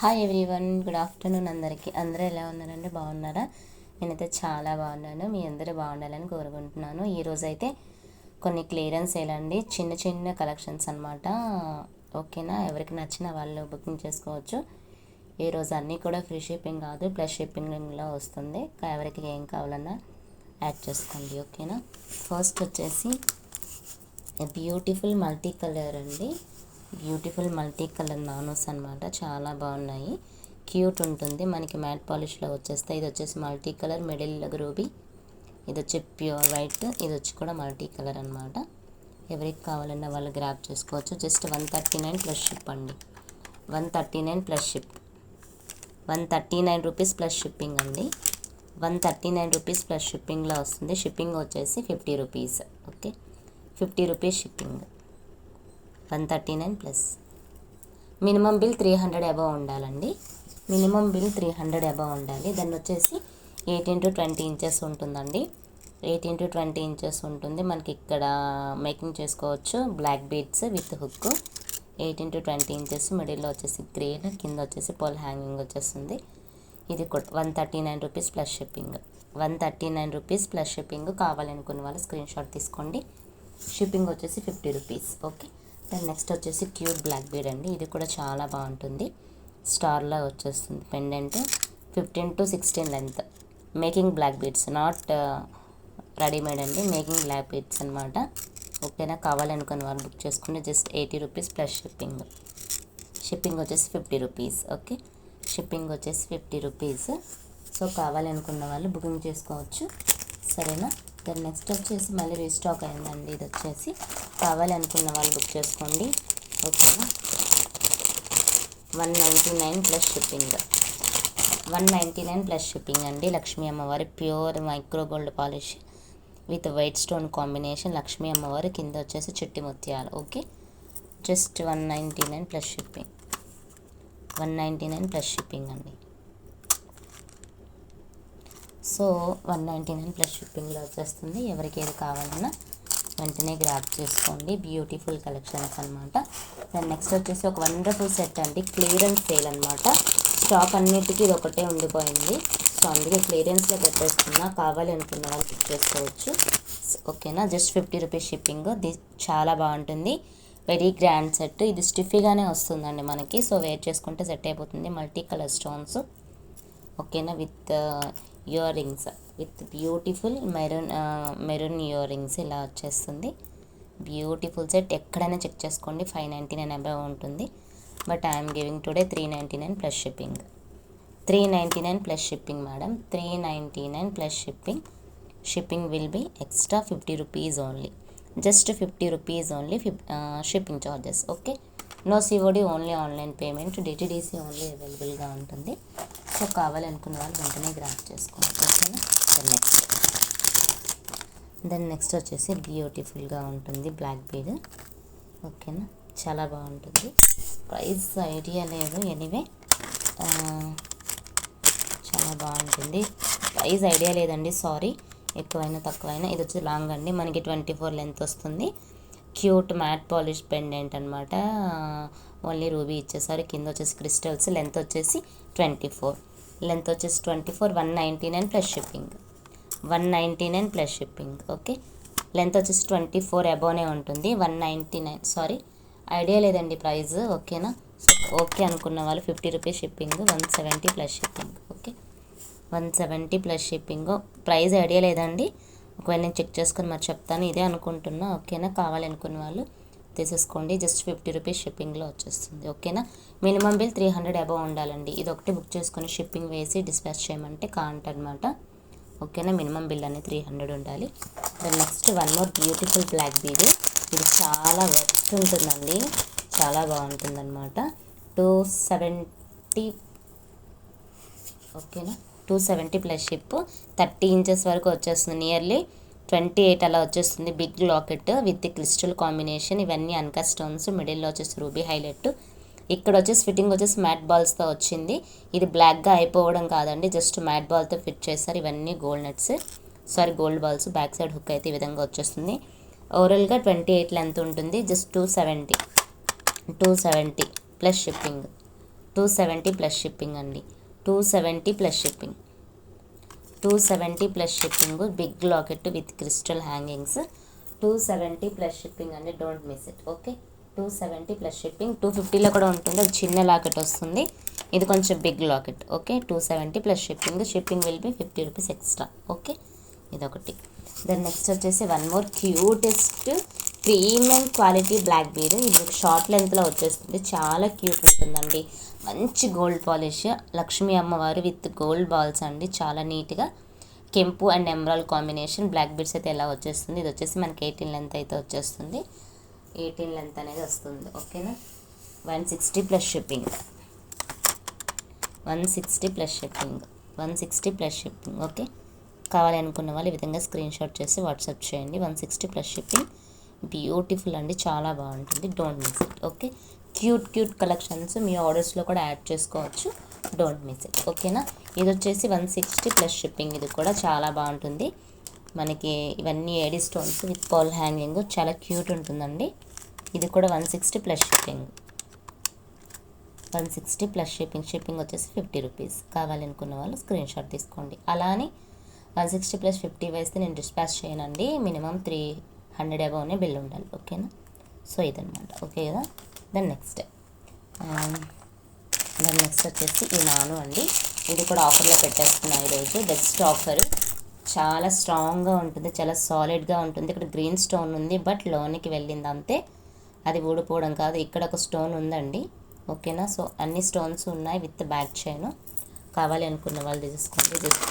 Hi everyone good afternoon అందరికీ. అందరూ ఎలా ఉన్నారండి? బాగున్నారా? నేనైతే చాలా బాగున్నాను. మీ అందరూ బాగుండాలని కోరుకుంటున్నాను. ఈరోజు అయితే కొన్ని క్లియరెన్స్ సేలండి చిన్న చిన్న కలెక్షన్స్ అనమాట ఓకేనా? ఎవరికి నచ్చిన వాళ్ళు బుకింగ్ చేసుకోవచ్చు. ఈరోజు అన్నీ కూడా ఫ్రీ షిప్పింగ్ కాదు ప్లస్ షిప్పింగ్లో వస్తుంది. ఎవరికి ఏం కావాలన్నా యాడ్ చేసుకోండి. ఓకేనా? ఫస్ట్ వచ్చేసి బ్యూటిఫుల్ మల్టీ కలర్ అండి. బ్యూటిఫుల్ మల్టీ కలర్ నానోస్ అనమాట చాలా బాగున్నాయి. క్యూట్ ఉంటుంది. మనకి మ్యాట్ పాలిష్లో వచ్చేస్తే ఇది వచ్చేసి మల్టీ కలర్ మిడిల్ గ్రూబీ ఇది వచ్చి ప్యూర్ వైట్. ఇది వచ్చి కూడా మల్టీ కలర్ అనమాట ఎవరికి కావాలన్నా వాళ్ళు గ్రాప్ చేసుకోవచ్చు. Just one thirty nine plus ship అండి. One thirty nine plus ship. One thirty nine rupees plus shipping అండి. One thirty nine rupees plus షిప్పింగ్లో వస్తుంది. షిప్పింగ్ వచ్చేసి fifty rupees. Okay? Fifty rupees shipping. One thirty nine plus. Minimum bill three hundred above ఉండాలండి. Minimum bill three hundred above ఉండాలి. దాన్ని వచ్చేసి eighteen to twenty inches ఉంటుందండి. Eighteen to twenty inches ఉంటుంది. మనకి ఇక్కడ మేకింగ్ చేసుకోవచ్చు black beads with hook eighteen to twenty inches మిడిల్లో వచ్చేసి గ్రీన్ కింద వచ్చేసి పోల్ హ్యాంగింగ్ వచ్చేస్తుంది. ఇది కూడా one thirty nine rupees plus shipping. One thirty nine rupees plus shipping కావాలనుకున్న వాళ్ళు స్క్రీన్ షాట్ తీసుకోండి. షిప్పింగ్ వచ్చేసి ఫిఫ్టీ రూపీస్. ఓకే? దాని నెక్స్ట్ వచ్చేసి క్యూట్ బ్లాక్ బీడ్ అండి. ఇది కూడా చాలా బాగుంటుంది. స్టార్లా వచ్చేస్తుంది. Pendant fifteen to sixteen length making black beads not readymade అండి. మేకింగ్ బ్లాక్ బీడ్స్ అనమాట ఓకేనా? కావాలనుకున్న వాళ్ళు బుక్ చేసుకుంటే just eighty rupees plus shipping shipping వచ్చేసి ఫిఫ్టీ రూపీస్ ఓకే? షిప్పింగ్ వచ్చేసి ఫిఫ్టీ రూపీస్ సో కావాలనుకున్న వాళ్ళు బుకింగ్ చేసుకోవచ్చు. సరేనా? దాని నెక్స్ట్ వచ్చేసి మళ్ళీ రీస్టాక్ అయిందండి. ఇది వచ్చేసి కావాలనుకున్న వాళ్ళు బుక్ చేసుకోండి. ఓకేనా one ninety nine plus shipping one ninety nine plus shipping అండి. లక్ష్మీ అమ్మవారి pure micro gold polish with white stone combination Lakshmi అమ్మవారి కింద వచ్చేసి చిట్టి ముత్యాలు. Okay just one ninety nine plus shipping one ninety nine plus shipping అండి. So one ninety nine plus షిప్పింగ్లో వచ్చేస్తుంది. ఎవరికి ఏది కావాలన్నా వెంటనే గ్రాప్ చేసుకోండి. బ్యూటిఫుల్ కలెక్షన్స్ అనమాట దాని నెక్స్ట్ వచ్చేసి ఒక వండర్ఫుల్ సెట్ అండి. క్లియరెన్స్ సేల్ అనమాట స్టాక్ అన్నిటికీ ఇది ఒకటే ఉండిపోయింది. సో అందుకే క్లియరెన్స్లో పెట్టేస్తున్నా. కావాలి అనుకున్న వాళ్ళు బుక్ చేసుకోవచ్చు ఓకేనా జస్ట్ ఫిఫ్టీ రూపీస్ షిప్పింగ్ ది చాలా బాగుంటుంది. వెరీ గ్రాండ్ సెట్ ఇది స్టిఫీగానే వస్తుందండి మనకి. సో వేర్ చేసుకుంటే సెట్ అయిపోతుంది. మల్టీ కలర్ స్టోన్స్ ఓకేనా with earrings with beautiful maroon maroon earrings ఇలా వచ్చేస్తుంది. బ్యూటిఫుల్ సెట్ ఎక్కడైనా చెక్ చేసుకోండి. ఫైవ్ నైంటీ నైన్ అబవ్ ఉంటుంది. But I'm giving today three ninety nine plus shipping three ninety nine plus shipping madam three ninety nine plus shipping shipping will be extra fifty rupees only just fifty rupees only fif shipping charges okay no COD only online payment DTDC only అవైలబుల్గా ఉంటుంది. So కావాలనుకున్న వాళ్ళు వెంటనే graph చేసుకోండి ఓకేనా? Then next then next వచ్చేసి బ్యూటిఫుల్గా ఉంటుంది బ్లాక్ బీడ్ ఓకేనా? చాలా బాగుంటుంది. ప్రైస్ ఐడియా లేదు. ఎనీవే చాలా బాగుంటుంది. ప్రైస్ ఐడియా లేదండి సారీ ఎక్కువైనా తక్కువైనా. ఇది వచ్చి లాంగ్ అండి. మనకి ట్వంటీ ఫోర్ లెంత్ వస్తుంది. క్యూట్ మ్యాట్ పాలిష్ పెండెంట్ అనమాట ఓన్లీ రూబీ ఇచ్చేసారు. కింద వచ్చేసి క్రిస్టల్స్ లెంత్ వచ్చేసి ట్వంటీ ఫోర్. లెంత్ వచ్చేసి twenty four one ninety nine plus shipping. One ninety nine plus shipping okay? Length వచ్చేసి ట్వంటీ ఫోర్ అబోనే ఉంటుంది. One ninety nine sorry idea లేదండి ప్రైస్ ఓకేనా? ఓకే అనుకున్న వాళ్ళు fifty rupees shipping one seventy plus shipping okay? One seventy plus shipping price idea లేదండి. ఒకవేళ నేను చెక్ చేసుకొని మరి చెప్తాను. ఇదే అనుకుంటున్నా. ఓకేనా? కావాలనుకున్న వాళ్ళు తీసేసుకోండి. జస్ట్ ఫిఫ్టీ రూపీస్ షిప్పింగ్లో వచ్చేస్తుంది. ఓకేనా? Minimum bill three hundred above ఉండాలండి. ఇది ఒకటి బుక్ చేసుకుని షిప్పింగ్ వేసి డిస్పాచ్ చేయమంటే కాంట్ అనమాట ఓకేనా? మినిమం బిల్ అనేది త్రీ హండ్రెడ్ ఉండాలి. Then next one more beautiful black bead. ఇది చాలా వర్త్ ఉంటుందండి. చాలా బాగుంటుందన్నమాట. టూ సెవెంటీ ఓకేనా? Two seventy plus ship. Thirty inches వరకు వచ్చేస్తుంది నియర్లీ. ట్వంటీ ఎయిట్ అలా వచ్చేస్తుంది big locket with crystal combination. ఇవన్నీ అన్కా స్టోన్స్ మిడిల్లో వచ్చేసి రూబీ హైలైట్. ఇక్కడ వచ్చేసి ఫిట్టింగ్ వచ్చేసి మ్యాట్ బాల్స్తో వచ్చింది. ఇది బ్లాక్గా అయిపోవడం కాదండి జస్ట్ మ్యాట్ బాల్తో ఫిట్ చేస్తారు ఇవన్నీ gold nuts. Sorry gold balls. Back side hook అయితే ఈ విధంగా వచ్చేస్తుంది. ఓవరాల్గా ట్వంటీ ఎయిట్ లెంత్ ఉంటుంది just two seventy. Two seventy plus shipping. Two seventy plus shipping అండి. Two seventy plus shipping. Two seventy plus shipping big locket with crystal hangings. Two seventy plus shipping అండి don't miss it okay? Two seventy plus shipping two ఫిఫ్టీలో కూడా ఉంటుంది అది చిన్న locket వస్తుంది. ఇది కొంచెం big locket okay? Two seventy plus shipping shipping will be fifty rupees extra okay? ఇదొకటి. దెన్ నెక్స్ట్ వచ్చేసి one more cutest premium quality black bead ఇది షార్ట్ లెంత్లో వచ్చేస్తుంది. చాలా క్యూట్ ఉంటుందండి. మంచి గోల్డ్ పాలిష్. లక్ష్మీ అమ్మవారు విత్ గోల్డ్ బాల్స్ అండి. చాలా నీట్గా కెంపు and emerald combination black beads అయితే ఎలా వచ్చేస్తుంది? ఇది వచ్చేసి మనకి ఎయిటీన్ లెంత్ అయితే వచ్చేస్తుంది. ఎయిటీన్ లెంత్ అనేది వస్తుంది. ఓకేనా? One sixty plus shipping. One sixty plus shipping. One sixty plus shipping. Okay? కావాలనుకున్న వాళ్ళు ఈ విధంగా స్క్రీన్ షాట్ చేసి వాట్సాప్ చేయండి. One sixty plus shipping. Beautiful అండి చాలా బాగుంటుంది. Don't miss it okay cute cute collections మీ ఆర్డర్స్లో కూడా యాడ్ చేసుకోవచ్చు. డోంట్ మిస్ ఇట్ ఓకేనా ఇది వచ్చేసి వన్ సిక్స్టీ ప్లస్ షిప్పింగ్ ఇది కూడా చాలా బాగుంటుంది. మనకి ఇవన్నీ AD stones with pearl hanging చాలా క్యూట్ ఉంటుందండి. ఇది కూడా one sixty plus shipping one sixty plus shipping shipping వచ్చేసి ఫిఫ్టీ రూపీస్ కావాలనుకున్న వాళ్ళు స్క్రీన్ షాట్ తీసుకోండి. అలానే వన్ సిక్స్టీ ప్లస్ ఫిఫ్టీ వేస్తే నేను డిస్పాచ్ చేయనండి. మినిమం త్రీ హండ్రెడ్ అబౌనే బిల్ ఉండాలి ఓకేనా? సో ఇదనమాట ఓకే కదా? దెన్ నెక్స్ట్ దెన్ నెక్స్ట్ వచ్చేసి ఈ నాను అండి. ఇది కూడా ఆఫర్లో పెట్టేస్తున్నాను ఈరోజు బెస్ట్ ఆఫర్ చాలా స్ట్రాంగ్గా ఉంటుంది చాలా సాలిడ్గా ఉంటుంది. ఇక్కడ గ్రీన్ స్టోన్ ఉంది బట్ లోనికి వెళ్ళింది అంతే. అది ఊడిపోవడం కాదు. ఇక్కడ ఒక స్టోన్ ఉందండి ఓకేనా? సో అన్ని స్టోన్స్ ఉన్నాయి విత్ బ్యాక్ చైన్ కావాలి అనుకున్న వాళ్ళు తీసుకోండి జస్ట్